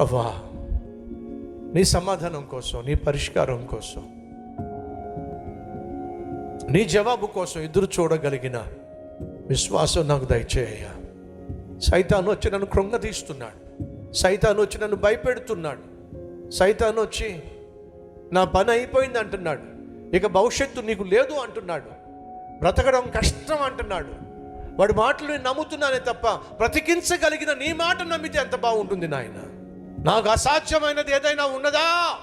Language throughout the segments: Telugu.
ప్రభా నీ సమాధానం కోసం నీ పరిష్కారం కోసం నీ జవాబు కోసం ఎదురు చూడగలిగిన విశ్వాసం నాకు దయచేయ సైతాను వచ్చి నన్ను కృంగదీస్తున్నాడు. సైతాను వచ్చి నన్ను భయపెడుతున్నాడు. సైతాను వచ్చి నా పని అయిపోయింది అంటున్నాడు. ఇక భవిష్యత్తు నీకు లేదు అంటున్నాడు. బ్రతకడం కష్టం అంటున్నాడు. వాడి మాటలు నేను నమ్ముతున్నానే తప్ప బ్రతికించగలిగిన నీ మాట నమ్మితే ఎంత బాగుంటుంది నాయన? నాకు అసాధ్యమైనది ఏదైనా ఉన్నదా?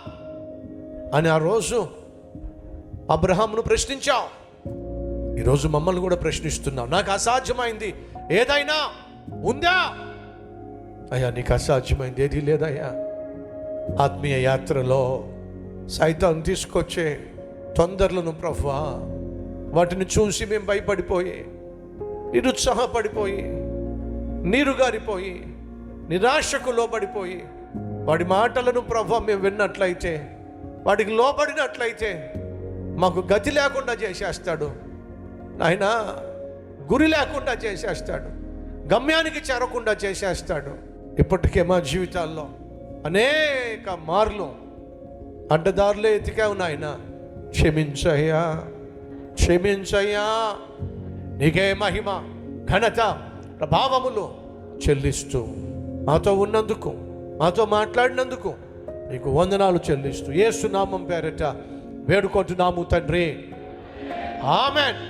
అని ఆ రోజు అబ్రహాంను ప్రశ్నించాం. ఈరోజు మమ్మల్ని కూడా ప్రశ్నిస్తున్నాం నాకు అసాధ్యమైంది ఏదైనా ఉందా? అయ్యా నీకు అసాధ్యమైంది ఏది లేదయ్యా. ఆత్మీయ యాత్రలో సైతం తీసుకొచ్చే తొందరలను ప్రభా వాటిని చూసి మేము భయపడిపోయి నిరుత్సాహపడిపోయి నీరు గారిపోయి నిరాశకు లోబడిపోయి వాడి మాటలను ప్రభు మేము విన్నట్లయితే వాడికి లోబడినట్లయితే మాకు గతి లేకుండా చేసేస్తాడు. ఆయన గురి లేకుండా చేసేస్తాడు. గమ్యానికి చేరకుండా చేసేస్తాడు. ఇప్పటికే మా జీవితాల్లో అనేక మార్లు అడ్డదారులే ఎతికావు నాయన. క్షమించయ్యా క్షమించయ్యా. నీకే మహిమ ఘనత ప్రభావములు చెల్లిస్తూ మాతో ఉన్నందుకు మాతో మాట్లాడినందుకు నీకు వందనాలు చెల్లిస్తూ ఏసునామం పేరట వేడుకుంటున్నాము తండ్రి. ఆమెన్.